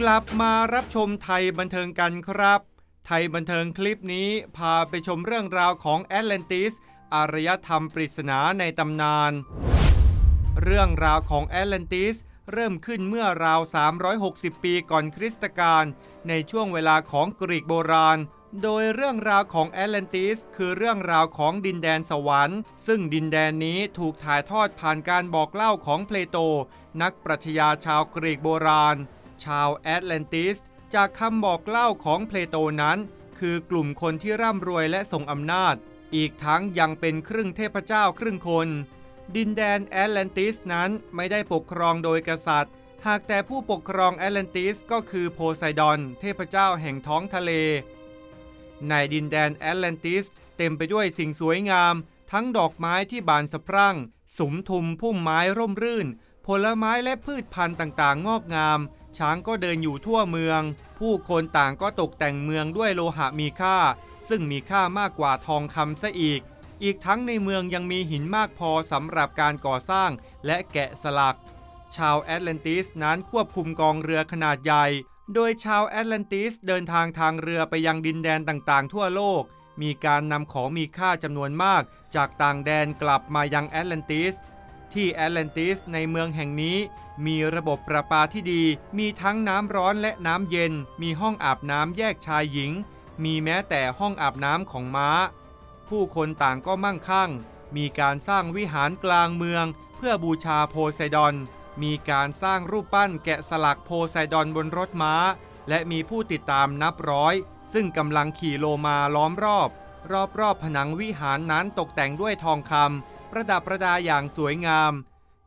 กลับมารับชมไทยบันเทิงกันครับ ไทยบันเทิงคลิปนี้พาไปชมเรื่องราวของแอตแลนติส อารยธรรมปริศนาในตำนาน เรื่องราวของแอตแลนติส เริ่มขึ้นเมื่อราว 360 ปีก่อนคริสตกาลในช่วงเวลาของกรีกโบราณ โดยเรื่องราวของแอตแลนติส คือเรื่องราวของดินแดนสวรรค์ ซึ่งดินแดนนี้ถูกถ่ายทอดผ่านการบอกเล่าของเพลโต นักปรัชญาชาวกรีกโบราณ ชาวแอตแลนติส จากคำบอกเล่าของเพลโตนั้น คือกลุ่มคนที่ร่ำรวยและทรงอำนาจ อีกทั้งยังเป็นครึ่งเทพเจ้าครึ่งคน ดินแดนแอตแลนติสนั้นไม่ได้ปกครองโดยกษัตริย์ หากแต่ผู้ปกครองแอตแลนติสก็คือโพไซดอน เทพเจ้าแห่งท้องทะเล ในดินแดนแอตแลนติส เต็มไปด้วยสิ่งสวยงาม ทั้งดอกไม้ที่บานสะพรั่งสมทุมพุ่มไม้ร่มรื่น ผลไม้และพืชพันธุ์ต่างๆ งอกงาม ช้างก็เดินอยู่ทั่วเมือง ผู้คนต่างก็ตกแต่งเมืองด้วยโลหะมีค่า ซึ่งมีค่ามากกว่าทองคำซะอีก อีกทั้งในเมืองยังมีหินมากพอสำหรับการก่อสร้างและแกะสลัก ชาวแอตแลนติสนั้นควบคุมกองเรือขนาดใหญ่ โดยชาวแอตแลนติสเดินทางทางเรือไปยังดินแดนต่างๆ ทั่วโลก มีการนำของมีค่าจำนวนมาก จากต่างแดนกลับมายังแอตแลนติส ที่แอตแลนติสในเมืองแห่งนี้ มีระบบประปาที่ดี มีทั้งน้ำร้อนและน้ำเย็น มีห้องอาบน้ำแยกชายหญิง มีแม้แต่ห้องอาบน้ำของม้า ผู้คนต่างก็มั่งคั่ง มีการสร้างวิหารกลางเมือง เพื่อบูชาโพไซดอน มีการสร้างรูปปั้นแกะสลักโพไซดอนบนรถม้า และมีผู้ติดตามนับร้อย ซึ่งกำลังขี่โลมาล้อมรอบ รอบๆผนังวิหารนั้นตกแต่งด้วยทองคำ ประดับประดาอย่างสวยงาม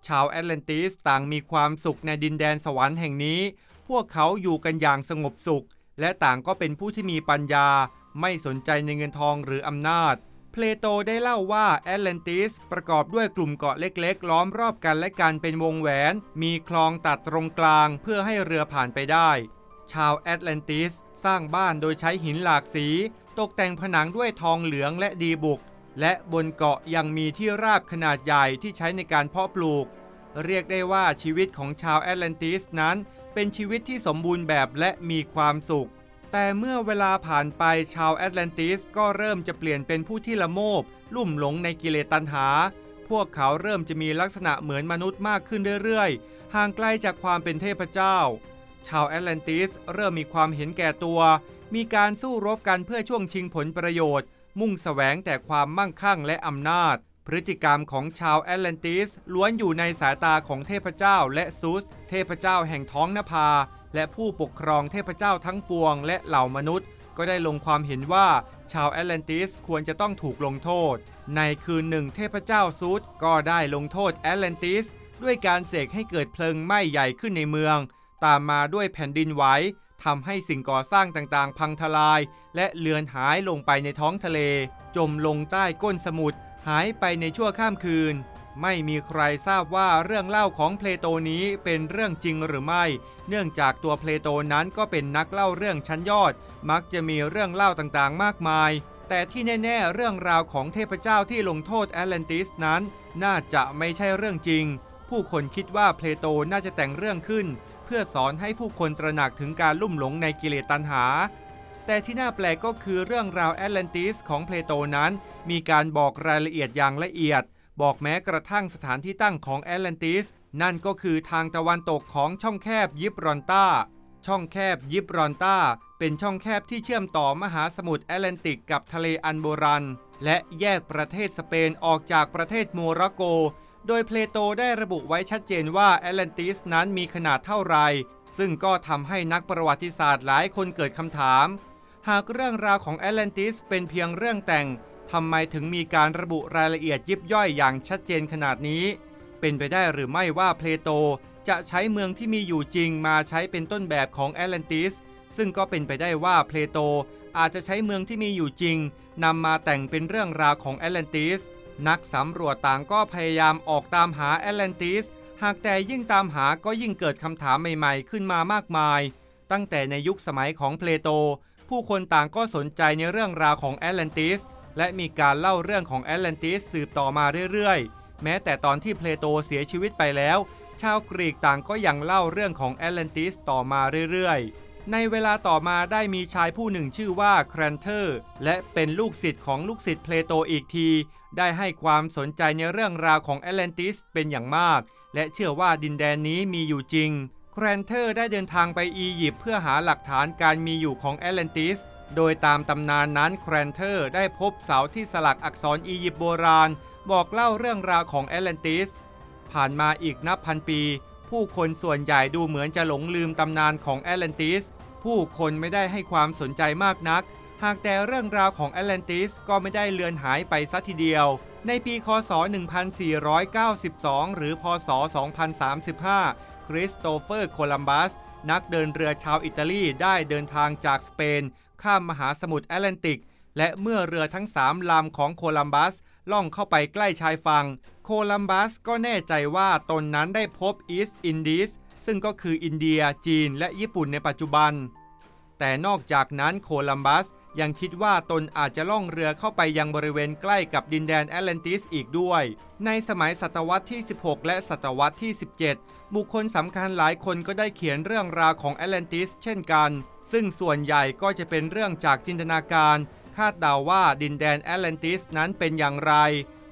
ชาวแอตแลนติสต่างมีความสุขในดินแดนสวรรค์แห่งนี้ พวกเขาอยู่กันอย่างสงบสุข และต่างก็เป็นผู้ที่มีปัญญา ไม่สนใจในเงินทองหรืออำนาจ เพลโตได้เล่าว่าแอตแลนติสประกอบด้วยกลุ่มเกาะเล็กๆ ล้อมรอบกันและกันเป็นวงแหวน มีคลองตัดตรงกลางเพื่อให้เรือผ่านไปได้ ชาวแอตแลนติสสร้างบ้านโดยใช้หินหลากสี ตกแต่งผนังด้วยทองเหลืองและดีบุก และบนเกาะยังมีที่ราบขนาดใหญ่ที่ใช้ในการเพาะปลูก เรียกได้ว่าชีวิตของชาวแอตแลนติสนั้น เป็นชีวิตที่สมบูรณ์แบบและมีความสุข แต่เมื่อเวลาผ่านไปชาวแอตแลนติสก็เริ่มจะเปลี่ยนเป็นผู้ที่ละโมบ ลุ่มหลงในกิเลสตัณหา พวกเขาเริ่มจะมีลักษณะเหมือนมนุษย์มากขึ้นเรื่อยๆ ห่างไกลจากความเป็นเทพเจ้า ชาวแอตแลนติสเริ่มมีความเห็นแก่ตัว มีการสู้รบกันเพื่อช่วงชิงผลประโยชน์ มุ่งแสวงแต่ความมั่งคั่งและอำนาจ พฤติกรรมของชาวแอตแลนติสล้วนอยู่ในสายตาของเทพเจ้าและซุสเทพเจ้าแห่งท้องนภา และผู้ปกครองเทพเจ้าทั้งปวงและเหล่ามนุษย์ ก็ได้ลงความเห็นว่าชาวแอตแลนติสควรจะต้องถูกลงโทษ ในคืนหนึ่งเทพเจ้าซุสก็ได้ลงโทษแอตแลนติสด้วยการเสกให้เกิดเพลิงไหม้ใหญ่ขึ้นในเมือง ตามมาด้วยแผ่นดินไหว ทำให้สิ่งก่อสร้างต่างๆ พังทลาย และเลือนหายลงไปในท้องทะเล จมลงใต้ก้นสมุทรหายไปในชั่วข้ามคืน ไม่มีใครทราบว่าเรื่องเล่าของเพลโตนี้เป็นเรื่องจริงหรือไม่ เนื่องจากตัวเพลโตนั้นก็เป็นนักเล่าเรื่องชั้นยอด มักจะมีเรื่องเล่าต่างๆ มากมาย แต่ที่แน่ๆ เรื่องราวของเทพเจ้าที่ลงโทษแอตแลนติสนั้น น่าจะไม่ใช่เรื่องจริง ผู้คนคิดว่าเพลโตน่าจะแต่งเรื่องขึ้น เพื่อสอนให้ผู้คนตระหนักถึงการลุ่มหลงในกิเลสตัณหา แต่ที่น่าแปลกก็คือเรื่องราวแอตแลนติสของเพลโตนั้น มีการบอกรายละเอียดอย่างละเอียด บอกแม้กระทั่งสถานที่ตั้งของแอตแลนติส นั่นก็คือทางตะวันตกของช่องแคบยิบรอนตาช่องแคบยิบรอนตาเป็นช่องแคบที่เชื่อมต่อมหาสมุทรแอตแลนติกกับทะเลอันโบรัน และแยกประเทศสเปนออกจากประเทศโมร็อกโก โดยเพลโตได้ระบุไว้ชัดเจนว่าแอตแลนติสนั้นมีขนาดเท่าไร ซึ่งก็ทำให้นักประวัติศาสตร์หลายคนเกิดคำถาม หากเรื่องราวของแอตแลนติสเป็นเพียงเรื่องแต่งทำไมถึงมีการระบุรายละเอียดยิบย่อยอย่างชัดเจนขนาดนี้ เป็นไปได้หรือไม่ว่าเพลโตจะใช้เมืองที่มีอยู่จริงมาใช้เป็นต้นแบบของแอตแลนติส ซึ่งก็เป็นไปได้ว่าเพลโตอาจจะใช้เมืองที่มีอยู่จริงนำมาแต่งเป็นเรื่องราวของแอตแลนติส นักสำรวจต่างก็พยายามออกตามหาแอตแลนติส หากแต่ยิ่งตามหาก็ยิ่งเกิดคำถามใหม่ๆ ขึ้นมามากมาย ตั้งแต่ในยุคสมัยของเพลโต ผู้คนต่างก็สนใจในเรื่องราวของแอตแลนติส และมีการเล่าเรื่องของแอตแลนติสสืบต่อมาเรื่อยๆ แม้แต่ตอนที่เพลโตเสียชีวิตไปแล้ว ชาวกรีกต่างก็ยังเล่าเรื่องของแอตแลนติสต่อมาเรื่อยๆในเวลาต่อมาได้มีชายผู้หนึ่งชื่อว่าแครนเทอร์ และเป็นลูกศิษย์ของลูกศิษย์เพลโตอีกที ได้ให้ความสนใจในเรื่องราวของแอตแลนติสเป็นอย่างมาก และเชื่อว่าดินแดนนี้มีอยู่จริง แครนเทอร์ได้เดินทางไปอียิปต์เพื่อหาหลักฐานการมีอยู่ของแอตแลนติส โดยตามตำนานนั้นแครนเทอร์ได้พบเสาที่สลักอักษรอียิปต์โบราณ บอกเล่าเรื่องราวของแอตแลนติส ผ่านมาอีกนับพันปี ผู้คนส่วนใหญ่ดูเหมือนจะหลงลืมตำนานของแอตแลนติส ผู้คนไม่ได้ให้ความสนใจมากนัก หากแต่เรื่องราวของแอตแลนติสก็ไม่ได้เลือนหายไปสัทีเดียว ในปีคศ 1492 หรือพศ 2035 คริสโตเฟอร์ โคลัมบัส นักเดินเรือชาวอิตาลีได้เดินทางจากสเปน ข้ามมหาสมุทรแอตแลนติก และเมื่อเรือทั้งสามลำของโคลัมบัสล่องเข้าไปใกล้ชายฝั่ง โคลัมบัสก็แน่ใจว่าตนนั้นได้พบอีสต์อินดีสซึ่งก็คืออินเดีย จีน และญี่ปุ่นในปัจจุบัน แต่นอกจากนั้นโคลัมบัส ยังคิดว่าตนอาจจะล่องเรือเข้าไปยังบริเวณใกล้กับดินแดนแอตแลนติสอีกด้วย ในสมัยศตวรรษที่ 16 และศตวรรษที่ 17 บุคคลสำคัญหลายคนก็ได้เขียนเรื่องราวของแอตแลนติสเช่นกัน ซึ่งส่วนใหญ่ก็จะเป็นเรื่องจากจินตนาการ คาดเดาว่าดินแดนแอตแลนติสนั้นเป็นอย่างไร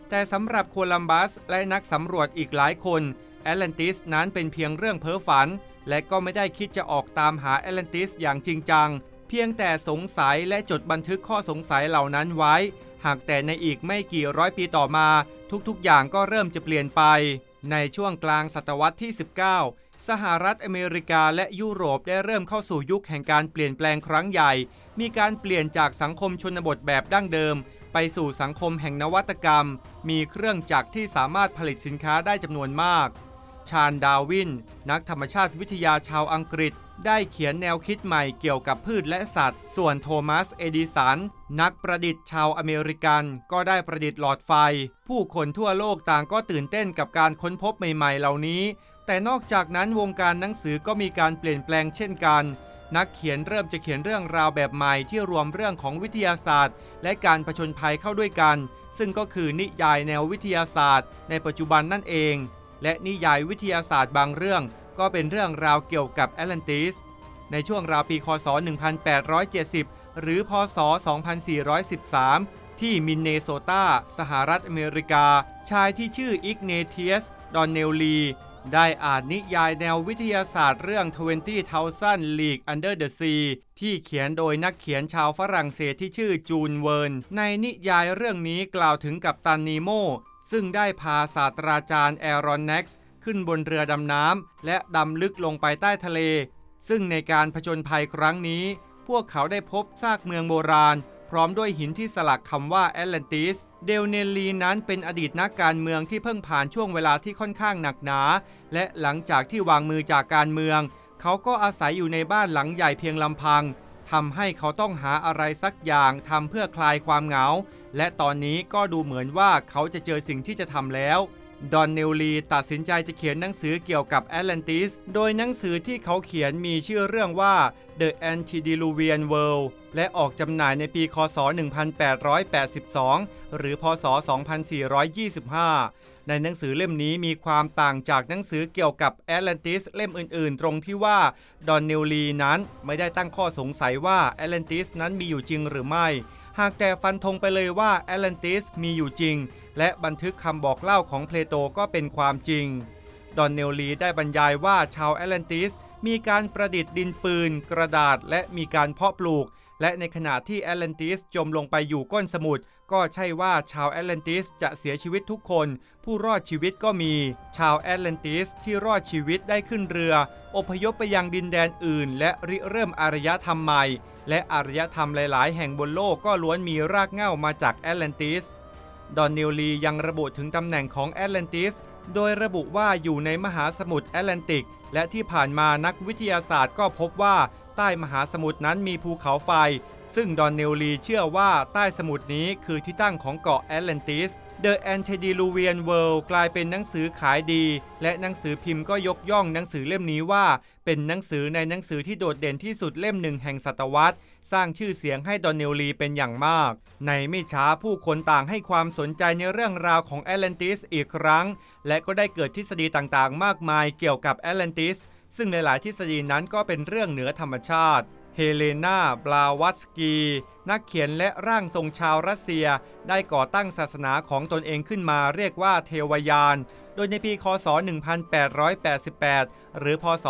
แต่สำหรับโคลัมบัสและนักสำรวจอีกหลายคนแอตแลนติสนั้นเป็นเพียงเรื่องเพ้อฝัน และก็ไม่ได้คิดจะออกตามหาแอตแลนติสอย่างจริงจัง พียงแต่สงสัยและจดบันทึกข้อสงสัยเหล่านั้นไว้ หากแต่ในอีกไม่กี่ร้อยปีต่อมา ทุกๆ อย่างก็เริ่มจะเปลี่ยนไป ในช่วงกลางศตวรรษที่ 19 สหรัฐอเมริกาและยุโรปได้เริ่มเข้าสู่ยุคแห่งการเปลี่ยนแปลงครั้งใหญ่ มีการเปลี่ยนจากสังคมชนบทแบบดั้งเดิม ไปสู่สังคมแห่งนวัตกรรม มีเครื่องจักรที่สามารถผลิตสินค้าได้จำนวนมาก ชาญดาวิน นักธรรมชาติวิทยาชาวอังกฤษ ได้เขียนแนวคิดใหม่เกี่ยวกับพืชและสัตว์ ส่วนโทมัส เอดิสัน นักประดิษฐ์ชาวอเมริกัน ก็ได้ประดิษฐ์หลอดไฟ ผู้คนทั่วโลกต่างก็ตื่นเต้นกับการค้นพบใหม่ๆ เหล่านี้ แต่นอกจากนั้นวงการหนังสือก็มีการเปลี่ยนแปลงเช่นกัน นักเขียนเริ่มจะเขียนเรื่องราวแบบใหม่ที่รวมเรื่องของวิทยาศาสตร์ และการผจญภัยเข้าด้วยกัน ซึ่งก็คือนิยายแนววิทยาศาสตร์ ในปัจจุบันนั่นเอง และนิยายวิทยาศาสตร์บางเรื่อง ก็เป็นเรื่องราวเกี่ยวกับแอตแลนติส ในช่วงราวปีคศ 1870 หรือพศ 2413 ที่มินเนโซตา สหรัฐอเมริกา ชายที่ชื่ออิกเนเทียส ดอนเนลลี ได้อ่านนิยายแนววิทยาศาสตร์เรื่อง 20,000 League Under the Sea ที่เขียนโดยนักเขียนชาวฝรั่งเศสที่ชื่อจูนเวิร์น ในนิยายเรื่องนี้กล่าวถึงกับตันนีโมซึ่งได้พาศาสตราจารย์แอรอนแน็กซ์ ขึ้นบนเรือดำน้ำและดำลึกลงไปใต้ทะเล ซึ่งในการผจญภัยครั้งนี้ พวกเขาได้พบซากเมืองโบราณ พร้อมด้วยหินที่สลักคำว่าแอตแลนติส เดลเนลลีนั้นเป็นอดีตนักการเมืองที่เพิ่งผ่านช่วงเวลาที่ค่อนข้างหนักหนา และหลังจากที่วางมือจากการเมือง เขาก็อาศัยอยู่ในบ้านหลังใหญ่เพียงลำพังทำให้เขาต้องหาอะไรสักอย่างทำเพื่อคลายความเหงา และตอนนี้ก็ดูเหมือนว่าเขาจะเจอสิ่งที่จะทำแล้ว ดอนเนลลีตัดสินใจจะเขียนหนังสือเกี่ยวกับแอตแลนติส โดยหนังสือที่เขาเขียนมีชื่อเรื่องว่า The Antediluvian World และออกจำหน่ายในปี คศ 1882 หรือ พศ 2425 ในหนังสือเล่มนี้มีความต่างจากหนังสือเกี่ยวกับแอตแลนติสเล่มอื่นๆ ตรงที่ว่าดอนเนลลีนั้นไม่ได้ตั้งข้อสงสัยว่าแอตแลนติสนั้นมีอยู่จริงหรือไม่ หากแต่ฟันธงไปเลยว่าแอตแลนติสมีอยู่จริง และบันทึกคำบอกเล่าของเพลโตก็เป็นความจริง ดอนเนลลีได้บรรยายว่าชาวแอตแลนติสมีการประดิษฐ์ดินปืน กระดาษและมีการเพาะปลูก และในขณะที่แอตแลนติสจมลงไปอยู่ก้นสมุทรก็ใช่ว่าชาวแอตแลนติสจะเสียชีวิตทุกคน ผู้รอดชีวิตก็มี ชาวแอตแลนติสที่รอดชีวิตได้ขึ้นเรือ อพยพไปยังดินแดนอื่น และริเริ่มอารยธรรมใหม่ และอารยธรรมหลายๆ แห่งบนโลกก็ล้วนมีรากเหง้ามาจากแอตแลนติส ดอนนิลลียังระบุถึงตำแหน่งของแอตแลนติสโดยระบุว่าอยู่ในมหาสมุทรแอตแลนติก และที่ผ่านมานักวิทยาศาสตร์ก็พบว่า ใต้มหาสมุทรนั้นมีภูเขาไฟ ซึ่งดอนเนลลีเชื่อว่าใต้สมุทรนี้คือที่ตั้งของเกาะแอตแลนติส The Antediluvian World กลายเป็นหนังสือขายดี และหนังสือพิมพ์ก็ยกย่องหนังสือเล่มนี้ว่า เป็นหนังสือในหนังสือที่โดดเด่นที่สุดเล่มหนึ่งแห่งศตวรรษสร้างชื่อเสียงให้ดอนเนลลีเป็นอย่างมาก ในไม่ช้าผู้คนต่างให้ความสนใจในเรื่องราวของแอตแลนติสอีกครั้ง และก็ได้เกิดทฤษฎีต่างๆ มากมายเกี่ยวกับแอตแลนติส ซึ่งหลายๆทฤษฎีนั้นก็เป็นเรื่องเหนือธรรมชาติ เฮเลนาบลาวัสกี นักเขียนและร่างทรงชาวรัสเซีย ได้ก่อตั้งศาสนาของตนเองขึ้นมาเรียกว่าเทวยาน โดยในปีคศ 1888 หรือพศ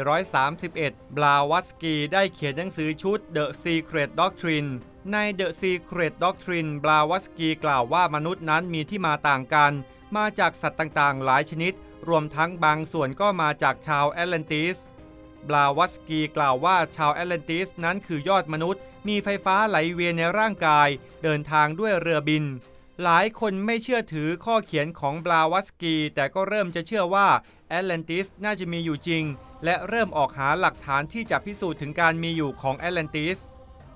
2431 บลาวัสกีได้เขียนหนังสือชุด The Secret Doctrine ใน The Secret Doctrine บลาวัสกีกล่าวว่ามนุษย์นั้นมีที่มาต่างกัน มาจากสัตว์ต่างๆ หลายชนิด รวมทั้งบางส่วนก็มาจากชาวแอตแลนติส บลาวัสกีกล่าวว่าชาวแอตแลนติสนั้นคือยอดมนุษย์ มีไฟฟ้าไหลเวียนในร่างกาย เดินทางด้วยเรือบิน หลายคนไม่เชื่อถือข้อเขียนของบลาวัสกี แต่ก็เริ่มจะเชื่อว่าแอตแลนติสน่าจะมีอยู่จริง และเริ่มออกหาหลักฐานที่จะพิสูจน์ถึงการมีอยู่ของแอตแลนติส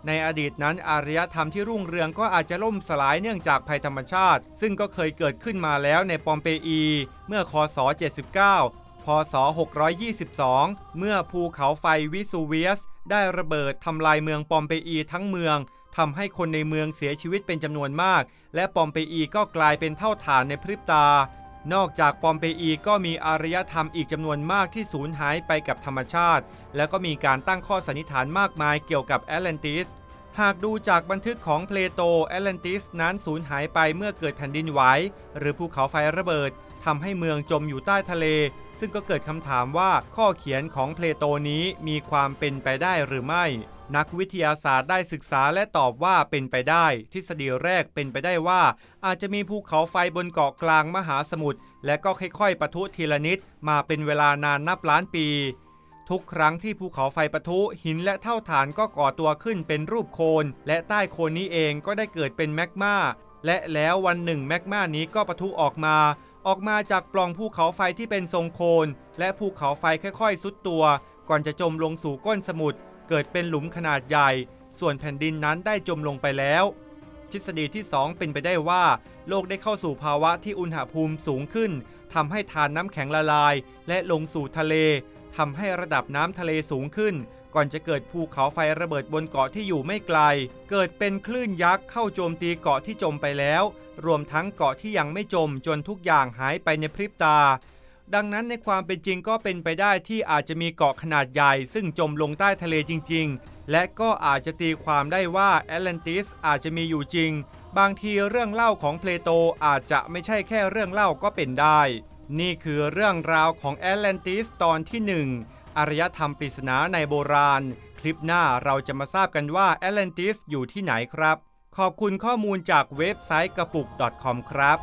ในอดีตนั้นอารยธรรมที่รุ่งเรืองก็อาจจะล่มสลายเนื่องจากภัยธรรมชาติ ซึ่งก็เคยเกิดขึ้นมาแล้วในปอมเปอี เมื่อคศ 79 พศ 622 เมื่อภูเขาไฟวิสูเวียส ได้ระเบิดทำลายเมืองปอมเปอีทั้งเมืองทำให้คนในเมืองเสียชีวิตเป็นจำนวนมาก และปอมเปอีก็กลายเป็นเท่าฐานในพริบตา นอกจากปอมเปอีก็มีอารยธรรมอีกจำนวนมากที่สูญหายไปกับธรรมชาติ แล้วก็มีการตั้งข้อสันนิษฐานมากมายเกี่ยวกับแอตแลนติส หากดูจากบันทึกของเพลโตแอตแลนติสนั้นสูญหายไปเมื่อเกิดแผ่นดินไหวหรือภูเขาไฟระเบิดทำให้เมืองจมอยู่ใต้ทะเล ซึ่งก็เกิดคำถามว่าข้อเขียนของเพลโตนี้มีความเป็นไปได้หรือไม่ นักวิทยาศาสตร์ได้ศึกษาและตอบว่าเป็นไปได้ ทฤษฎีแรกเป็นไปได้ว่า อาจจะมีภูเขาไฟบนเกาะกลางมหาสมุทรและก็ค่อยๆปะทุทีละนิดมาเป็นเวลานานนับล้านปี ทุกครั้งที่ภูเขาไฟปะทุหินและเท่าฐานก็ก่อตัวขึ้นเป็นรูปโคน และใต้โคนนี้เองก็ได้เกิดเป็นแมกมาและแล้ววันหนึ่งแมกมานี้ก็ปะทุออกมา ออกมาจากปล่องภูเขาไฟที่เป็นทรงโคน และภูเขาไฟค่อยๆซุดตัว ก่อนจะจมลงสู่ก้นสมุทรเกิดเป็นหลุมขนาดใหญ่ ส่วนแผ่นดินนั้นได้จมลงไปแล้ว ทฤษฎีที่ 2 เป็นไปได้ว่า โลกได้เข้าสู่ภาวะที่อุณหภูมิสูงขึ้นทำให้ทานน้ำแข็งละลาย และลงสู่ทะเล ทำให้ระดับน้ำทะเลสูงขึ้น ก่อนจะเกิดภูเขาไฟระเบิดบนเกาะที่อยู่ไม่ไกล เกิดเป็นคลื่นยักษ์เข้าโจมตีเกาะที่จมไปแล้ว รวมทั้งเกาะที่ยังไม่จมจนทุกอย่างหายไปในพริบตา ดังนั้นในความเป็นจริงก็เป็นไปได้ที่อาจจะมีเกาะขนาดใหญ่ ซึ่งจมลงใต้ทะเลจริง ๆ และก็อาจจะตีความได้ว่าแอตแลนติสอาจจะมีอยู่จริง บางทีเรื่องเล่าของเพลโตอาจจะไม่ใช่แค่เรื่องเล่าก็เป็นได้ นี่คือเรื่องราวของแอตแลนติสตอนที่ 1 อารยธรรมปริศนาในโบราณ คลิปหน้าเราจะมาทราบกันว่าแอตแลนติสอยู่ที่ไหนครับ ขอบคุณข้อมูลจากเว็บไซต์กระปุก .com ครับ